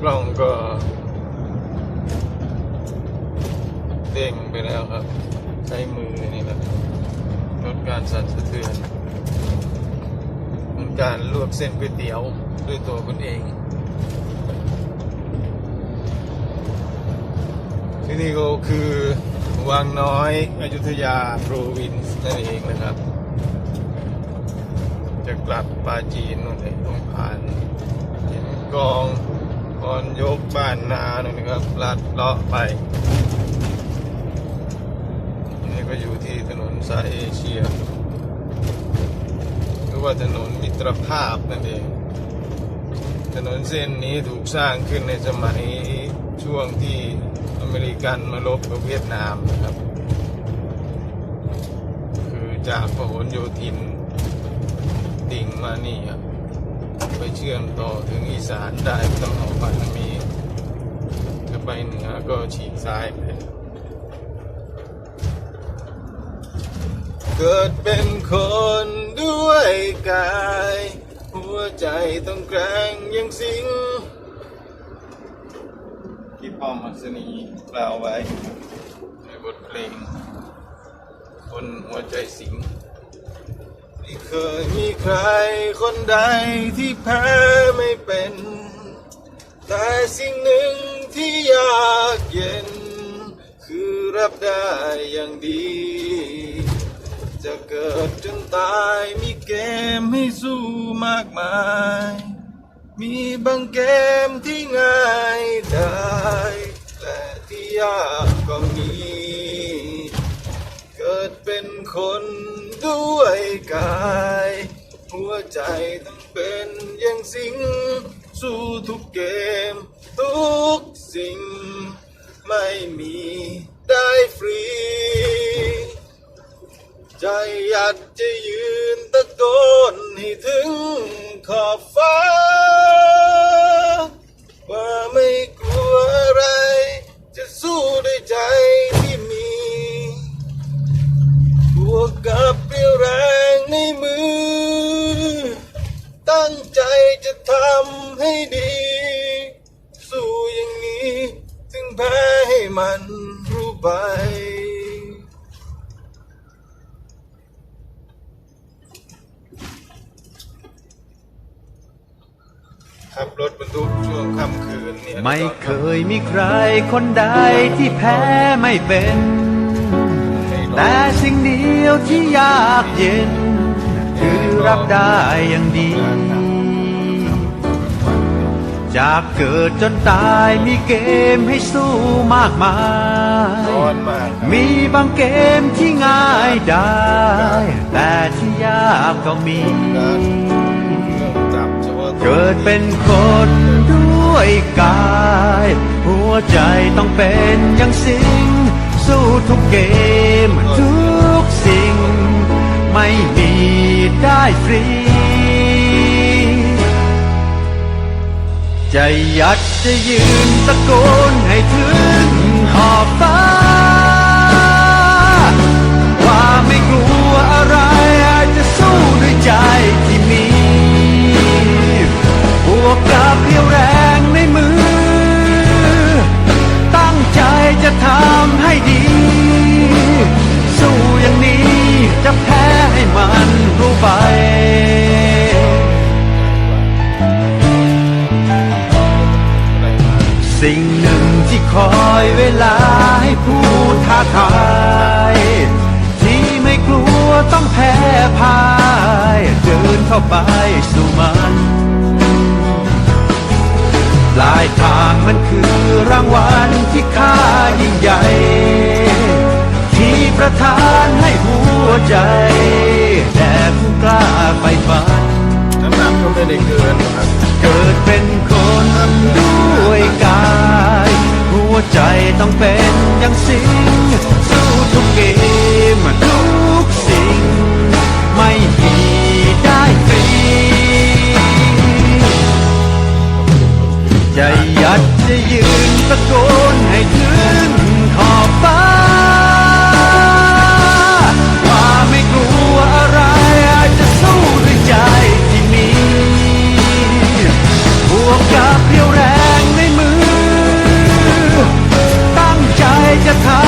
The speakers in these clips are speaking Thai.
กล้องก็เด้งไปแล้วครับ ใช้มือนี่แหละลดการสั่นสะเทือนมือนการลวกเส้นก๋วยเตี๋ยวด้วยตัวคุณเอง ที่นี่ก็คือวังน้อยอยุธยาโปรวินซ์นั่นเองนะครับ จะกลับปาจีนนู่นเลยต้องผ่านเห็นกอง ก่อนยกบ้านนาหน่อยนะครับลัดเลาะไปนี่ก็อยู่ที่ถนนสายเอเชีย หรือว่าถนนมิตรภาพนั่นเอง ถนนเส้นนี้ถูกสร้างขึ้นในสมัยช่วงที่อเมริกันมาลบกับเวียดนามนะครับ คือจากพหลโยธินดิ่งมานี่ครับ ไปเชื่อมต่อถึงอีสานได้ต้องออกไปทานี้จะไปเหนือก็ฉีกซ้ายไปเกิดเป็นคนด้วยกาย หัวใจต้องแกร่งยังสิงที่ป้อมมัสนีกล่าวไว้ในบทเพลง คนหัวใจสิง ไม่เคยมีใครคนใดที่แพ้ไม่เป็น แต่สิ่งหนึ่งที่ยากเย็น คือรับได้อย่างดี จะเกิดจนตายมีเกมให้สู้มากมาย มีบางเกมที่ง่ายได้แต่ที่ยากก็มี เกิดเป็นคน ด้วยกาย หัวใจต้องเป็นอย่างสิง สู้ทุกเกม ทุกสิ่ง ไม่มีได้ฟรี ใจอยากจะยืนตะโกนให้ถึงขอบฟ้า ว่าไม่กลัวอะไร จะสู้ด้วยใจที่มีบวกกับ แรงในมือ ตั้งใจจะทำให้ดี สู้อย่างนี้ถึงแพ้ให้มันรู้ไปขับรถบรรทุกช่วงค่ำคืนเนี่ยไม่เคยมีใครคนใดที่แพ้ไม่เป็น แต่สิ่งเดียวที่ยากเย็น คือรับได้อย่างดี จากเกิดจนตายมีเกมให้สู้มากมาย มีบางเกมที่ง่ายได้ แต่ที่ยากก็มี เกิดเป็นคนด้วยกาย หัวใจต้องเป็นอย่างสิง สู้ทุกเกม ทุกสิ่ง ไม่มีได้ฟรี จะยัดจะยืนตะโกนให้ถึงขอบฟ้า ว่าไม่กลัวอะไรอาจจะสู้ด้วยใจที่มีบวกกับเรี่ยวแรง จจะทำให้ดี สู้อย่างนี้จะแพ้ให้มันรู้ไปสิ่งหนึ่งที่คอยเวลาให้ผู้ท้าทายที่ไม่กลัวต้องแพ้พ่าย เดินเข้าไปสู่มัน ลายทางมันคือรางวัลที่ค่ายิ่งใหญ่ ที่ประทานให้หัวใจแด่ผู้กล้าไปฝันน้ำหนักก็ไม่ได้เกินครับเกิดเป็นคนด้วยกาย หัวใจต้องเป็นอย่างสิงสู้ทุกเกม จะยัดจะยืนตะโกนให้ถึงขอบฟ้าว่าไม่กลัวอะไรอาจจะสู้ด้วยใจที่มีบวกกับเพียวแรงในมือ ตั้งใจจะทำ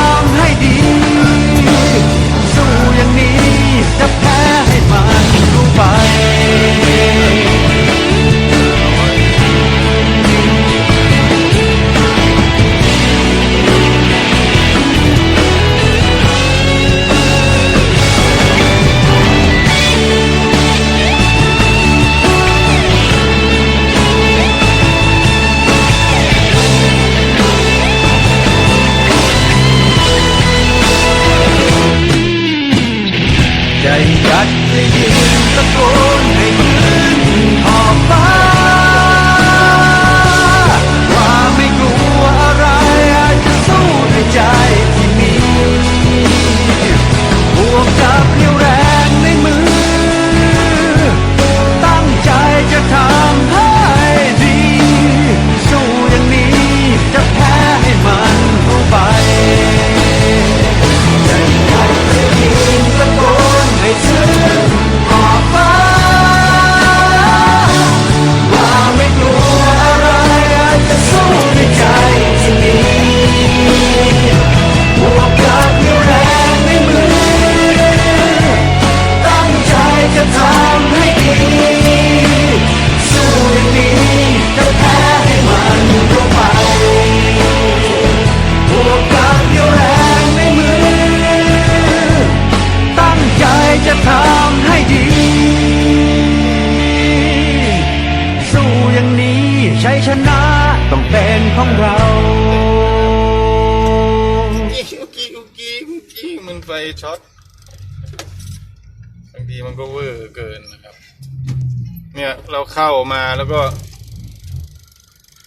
เข้ามาแล้วก็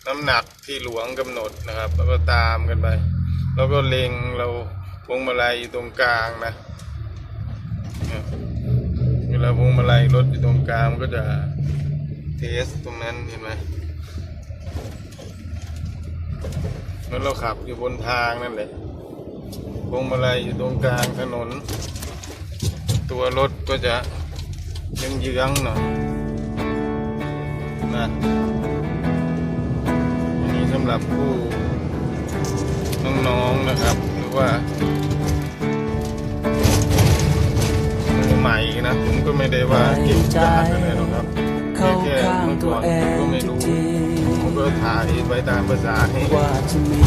น้ำหนักที่หลวงกำหนดนะครับ แล้วก็ตามกันไป แล้วก็เล็งเราพวงมาลัยอยู่ตรงกลางนะเวลาพวงมาลัยรถอยู่ตรงกลางก็จะเทสตรงนั้นเห็นไหมเหมือนเราขับอยู่บนทางนั่นแหละพวงมาลัยอยู่ตรงกลางถนน ตัวรถก็จะเยื้องๆหน่อย นะอันนี้สำหรับผู้น้องๆนะครับ หรือว่ามือใหม่นะผมก็ไม่ได้ว่าเก่งกาจอะไรหรอกครับเข้าแค่ข้างเมื่อตัวก่อนเอผมงก็ไม่ทุกรู้ทีผมก็ถ่ายไปตามภาษาให้ว่าจะมี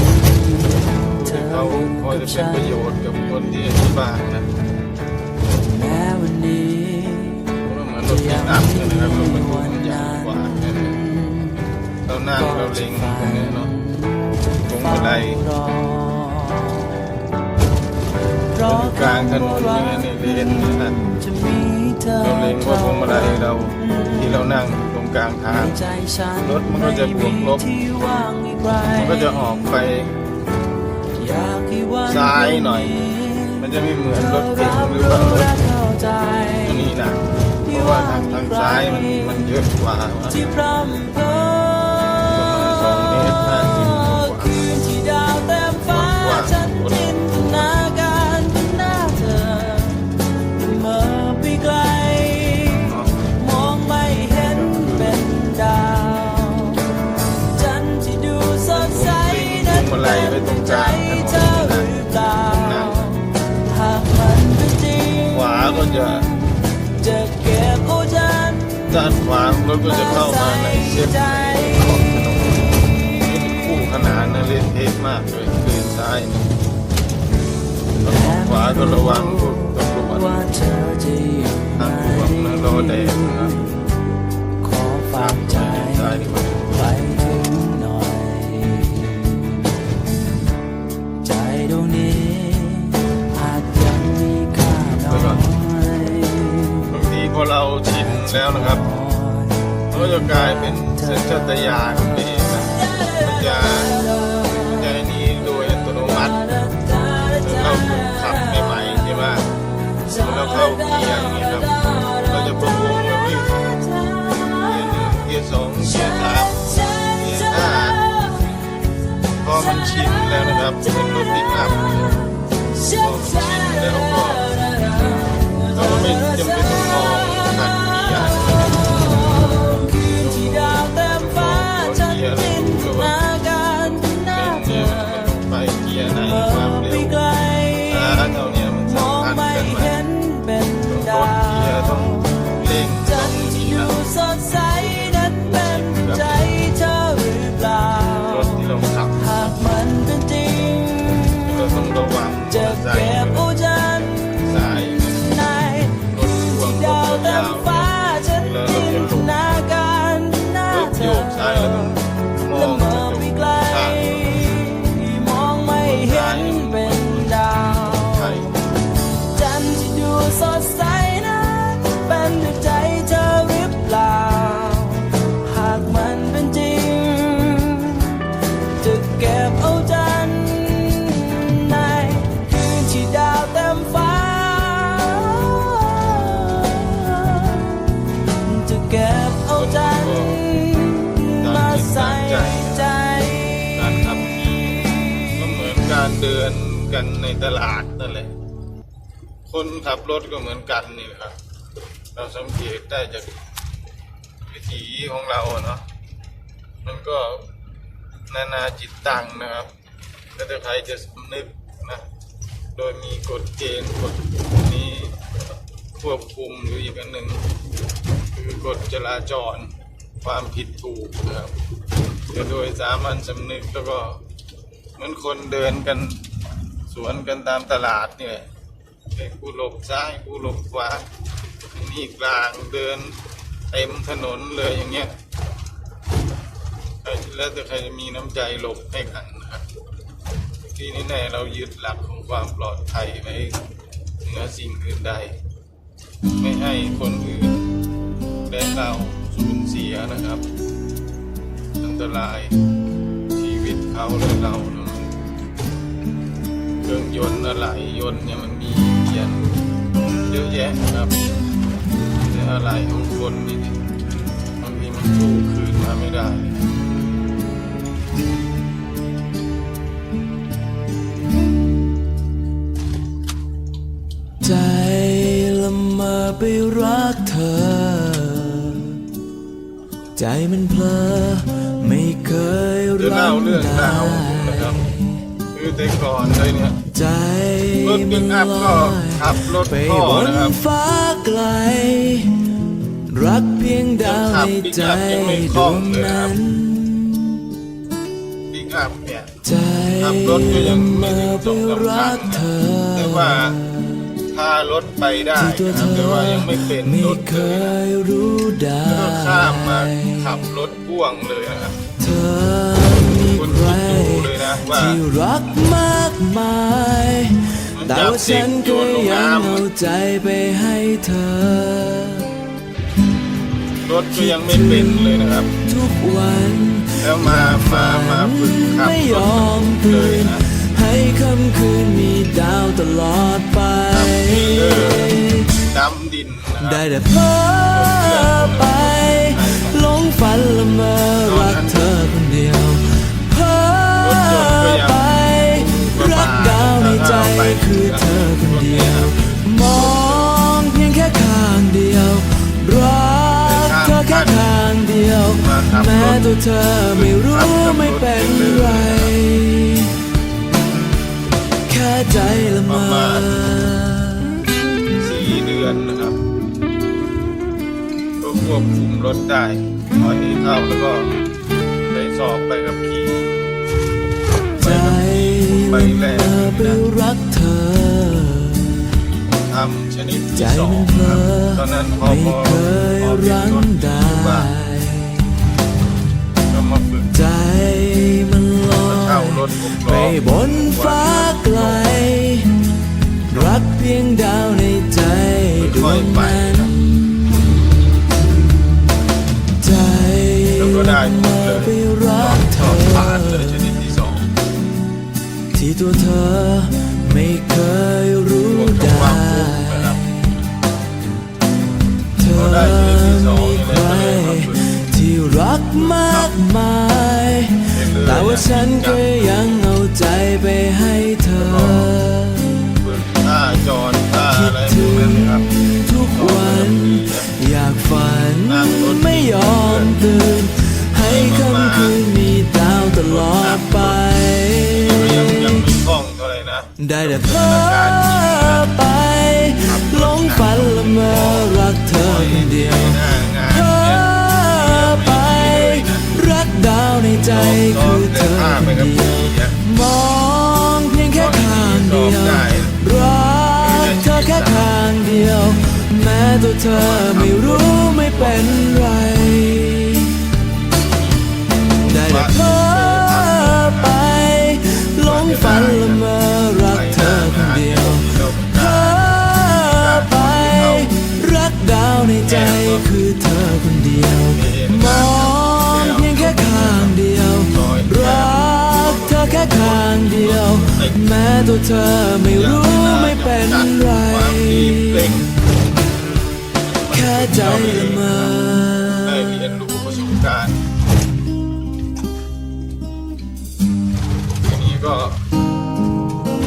เธอเขาอยู่พอกัจะบเป็นฉันประโยชน์กับคนที่ที่บ้านนะแม้วันนี้ก็เหมือนรถปิกอัพเนี่ยนะครับรถบรรทุกมั นใหญ่กว่าเรานั่งเราเล็งตรงนี้เนาะตรงบันไดรเราอยู่กลางถนนเนี่ยในเลนนะครับจะมีเธอเราเล็งว่าพวงมาลัยเราที่เรานั่งตรงกลางทางรถมันก็จะบวกลบมันก็จะออกไปซ้ายหน่อย มันจะไม่เหมือนรถเก๋งหรือว่ารถตัวนี้นะ เพราะว่าทางทางซ้ายมันมันเยอะกว่า ที่พร่ำเพ้อ ถก็จะเข้ามาในเส้นใจขอบถนนนี่เป็นคู่ขนานนะเล่นเทสมากเลยเลนซ้ายนี่แล้วก็ขวาก็ระวังพวกตำรวจว่าเธอจะอยู่ไหนทางหลวงนะรอแดงนะ ตญาณไปเองนะมันจะมันจะนี้โดยอัตโนมัติเราขับใหม่ๆใช่ไหมเมื่อเราเข้าเกียร์อย่างนี้ครับเราจะประวงแบบนี้เกียร์หนึ่งเกียร์สองเกียร์สามเกียร์ห้าพอมันชินแล้วนะครับเป็นรถปิกอัพ ถ กันในตลาดนั่นแหละ คนขับรถก็เหมือนกันนี่ครับ เราสังเกตได้จากวิถีของเราเนาะ มันก็นานาจิตตังนะครับแล้วแต่ใครจะสำนึกนะ โดยมีกฎเกณฑ์กฎนี้ควบคุมอยู่อีกอันหนึ่งคือกฎจราจรความผิดถูกนะครับจะโดยสามัญสำนึกแล้วก็เหมือนคนเดินกัน สวนกันตามตลาดนี่แหละไอ้กูหลบซ้ายกูหลบขวานี่กลางเดินเต็มถนนเลยอย่างเงี้ยแล้วแต่ใครจะมีน้ำใจหลบให้กันนะครับที่แน่เรายึดหลักของความปลอดภัยไว้เหนือสิ่งอื่นใด ไม่ให้คนอื่นและเราสูญเสียนะครับ อันตรายชีวิตเขาและเรานะ เครื่องยนต์อะไรยนต์เนี่ยมันมีเปลี่ยนเยอะแยะนะครับแต่อะไรของคนนี่บางทีมันสู้คืนมาไม่ได้เลยใจละเมอไปรักเธอ ใจมันเพลอไม่เคยเดี๋ยวรัเล่ากเรื่องราวได้นะ ครับคือแต่ก่อนเลยเนี่ยใจรถปิมักนอัพลก็อยขับรถไปพ่อบนนะครับฟ้าไกล รักเพียงดาวในใจดวงนั้นปิกอัพเนี่ยใจขับรถก็ยังไม่เมื่อถึงไปสองสามรัครั้กงเธนะอแต่ว่าพารถไปได้ที่ตัวนะครับเธแต่อว่ายังไม่เป็นไม่รถเคเลยนะยรู้ได้แล้วก็ข้ามมาขับรถพ่วงเลยนะครับ ว่าที่รักมากมายมันแต่จับว่าเด็ฉักนโยก็นลงยังน้ำเอาใจไปให้เธอ รถก็ยังไม่เป็นเลยนะครับ ทุกวัน แล้วมามามาฝึกขับไม่รยถอมเลตื่ยนนะให้ค่ำคืนมีดาวตลอดไปเออดำดินนะคได้รับแต่เพ้อไปหลงฝันละเมอรักเธอคนเดียว คือเธอคนเดียว มองเพียงแค่ข้างเดียว รักเธอแค่ข้างเดียว แม้ตัวเธอไม่รู้ไม่เป็น นิดใจที่สอมังนเพลครับอตอนนั้นพอไม่พอเคยพอเรียนรั้งรถได้บ้านก็มาฝึกใจมันลอเช่ายรถหกไปล้อบนฟ้าไกล รักเพียงดาวในใจดวค่อยงๆไปนั้นใจแล้วก็ได้เมื่อไปรักเธสออบผ่านเลยชนิดที่สองที่ตัวเธอไม่ มากมาย แต่ว่าฉันก็ยังเอาใจไปให้เธอฝึกท่าจอดท่าอะไรพวกนั้นนะครับทุกวัน อยากฝันไม่ยอมตื่น ให้ค่ำคืนมีดาวตลอดไปก็ยังยังไม่คล่องเท่าไหร่นะ ได้แต่เพ้อไปหลงฝันละเมอรักเธอคนเดียว คือเธอคนเดียวมองเพียงแค่ข้างเดียวรักเธอแค่ข้างเดียว แม้ตัวเธอไม่รู้ไม่เป็นไรได้แต่เพ้อไปหลงฝันละเมอรักเธอคนเดียวเพ้อไป รักดาวในใจคือเธอคน แม้ตัวเธอไม่รู้ไม่เป็นไร แค่ใจละเมอได้เรียนรู้ประสบการณ์ทีนี้ก็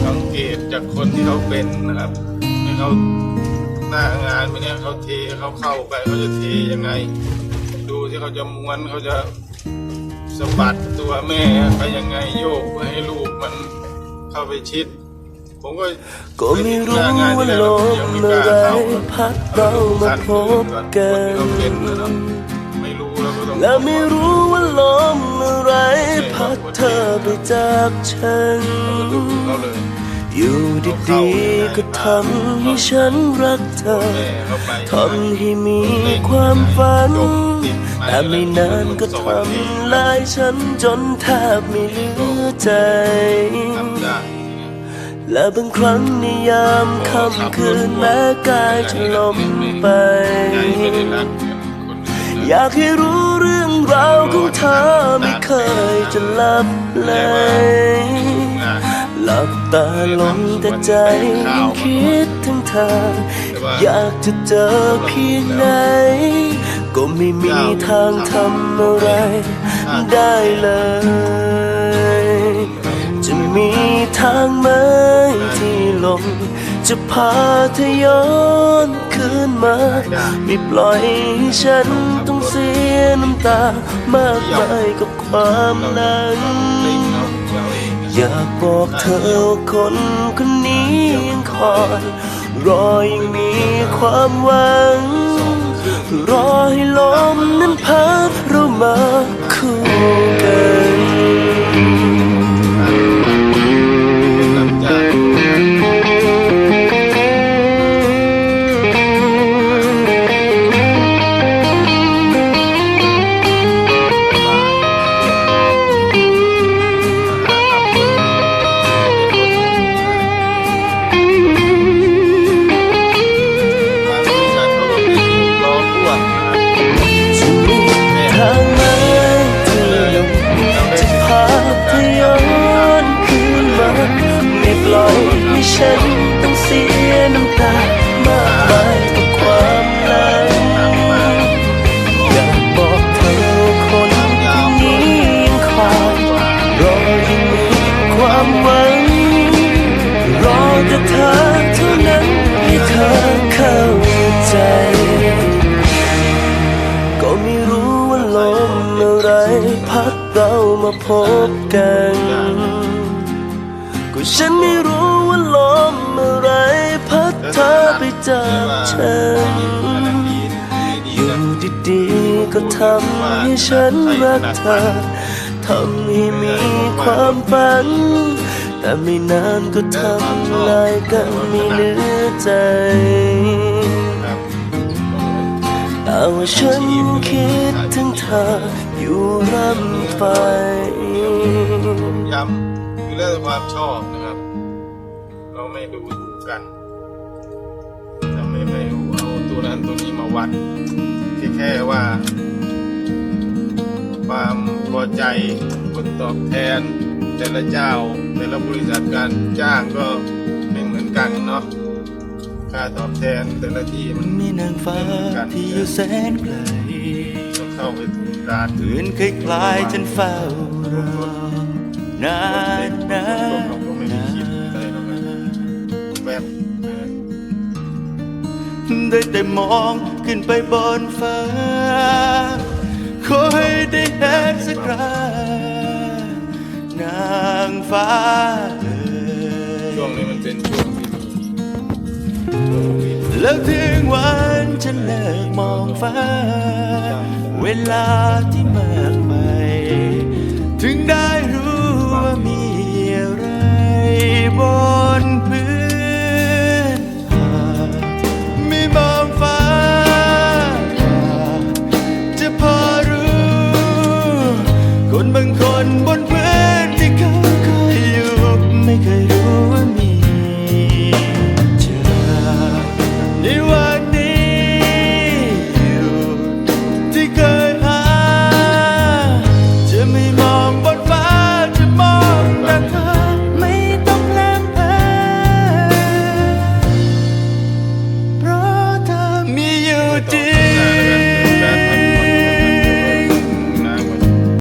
สังเกตจากคนที่เขาเป็นนะครับให้เขาหน้างานไปเนี่ยเขาเทเขาเข้าไปเขาจะเทยังไง ดูที่เขาจะม้วนเขาจะสะบัดตัวแม่ไปยังไงโยกเพื่อให้ลูกมัน เข้าไปชิด ผมก็ก็ไม่รู้หน้งนว่าที่ลแกมยังไม่อะกล้าไรเข้าพัดเรามาพบกันคนที่เขาเป็นนะครับไม่รู้แล้วก็ต้องและไม่รู้ว่าลมอะไรพัดเธอไปจากฉัน อยู่ดีๆก็ทำให้ฉันรักเธอทำให้มีความฝัน แต่ไม่นานก็ทำลายฉันจนแทบไม่เหลือใจ และบางครั้งในยามค่ำคืนแม้กายจะล้มไป อยากให้รู้เรื่องราวของเธอไม่เคยจะลับเลย ลับตาลงแต่ใจยังคิดถึงเธอ อยากจะเจอเพียงไหน ก็ไม่มีทางทำอะไรได้เลย จะมีทางไหมที่ลมจะพาเธอย้อนคืนมา ไม่ปล่อยให้ฉันต้องเสียน้ำตามากมายกับความหลัง อยากบอกเธอคนคนนี้ยังคอย รอยังมีความหวัง รอให้ลมนั้นพัด ฉันรักเธอทำให้มีความฝัน แต่ไม่นานก็ทำลายกันม่เหลือใจแต่ว่าฉันคิดถึงเธออยู่ร่ำไปย้ำคือเรื่องความชอบนะครับ เราไม่ดูถูกกันจะไม่ไปเอาตัวนั้นตัวนี้มาวัดแค่แค่ว่า ความพอใจผลตอบแทน แต่ละเจ้าแต่ละบริษัทการจ้างก็ไม่เหมือนกันเนาะค่าตอบแทนแต่ละที่มันมีนางฟ้าที่อยู่แสนไกลต้องเข้าไปถึงการเพื่อนคล้ายๆฉันเฝ้ารอนานนานเราก็ไม่ได้คิดอะไรหรอกนะแบบเออได้แต่มองขึ้นไปบนฟ้า ขอให้ได้เห็นสักครานางฟ้าเอ่ยช่วงนี้มันเป็นช่วงที่แล้วถึงวันฉันเลิกมองฟ้า เวลาที่มากไปถึงได้รู้ว่ามีอะไรบน